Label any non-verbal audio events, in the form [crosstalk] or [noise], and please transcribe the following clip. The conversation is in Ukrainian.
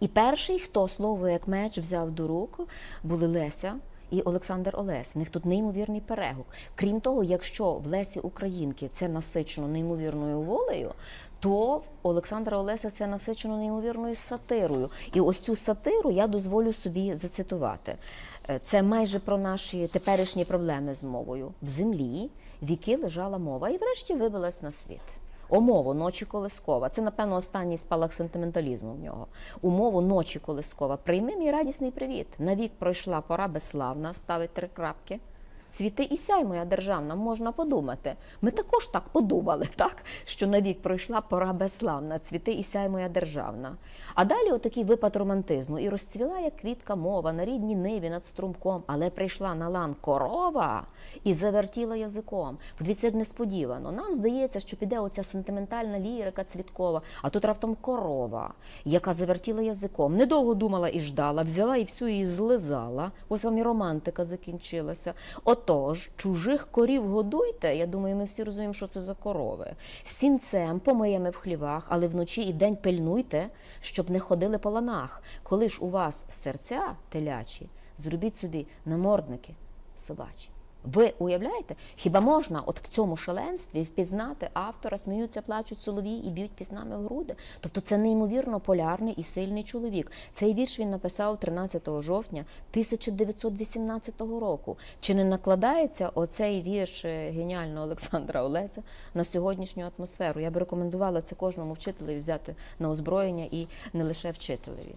І перший, хто слово як меч взяв до рук, були Леся. І Олександр Олесь. В них тут неймовірний перегук. Крім того, якщо в Лесі Українки це насичено неймовірною волею, то в Олександра Олеся це насичено неймовірною сатирою. І ось цю сатиру я дозволю собі зацитувати. Е, Це майже про наші теперішні проблеми з мовою. В землі віки лежала мова і врешті вибилась на світ. Омову ночі Колескова. Це, напевно, останній спалах сентименталізму в нього. Умову ночі Колескова. Прийми мій радісний привіт. Навік пройшла пора безславна, ставить три крапки. Світи і сяй, моя державна, можна подумати. Ми також так подумали, [laughs] так? що навік пройшла пора безславна, цвіти і сяй, моя державна. А далі отакий випад романтизму. І розцвіла, як квітка мова на рідній ниві над струмком, але прийшла на лан корова і завертіла язиком. Подивіться, як несподівано. Нам здається, що піде оця сентиментальна лірика цвіткова, а тут раптом корова, яка завертіла язиком. Недовго думала і ждала, взяла і всю її злизала. Ось вам і романтика закінчилася. Отож, чужих корів годуйте. Я думаю, ми всі розуміємо, що це за корови. Сінцем помиємо в хлівах, але вночі і день пильнуйте, щоб не ходили по ланах. Коли ж у вас серця телячі, зробіть собі намордники собачі. Ви уявляєте, хіба можна от в цьому шаленстві впізнати автора, сміються, плачуть солові і б'ють піснами в груди? Тобто це неймовірно полярний і сильний чоловік. Цей вірш він написав 13 жовтня 1918 року. Чи не накладається оцей вірш е, геніального Олександра Олеся на сьогоднішню атмосферу? Я би рекомендувала це кожному вчителеві взяти на озброєння і не лише вчителеві.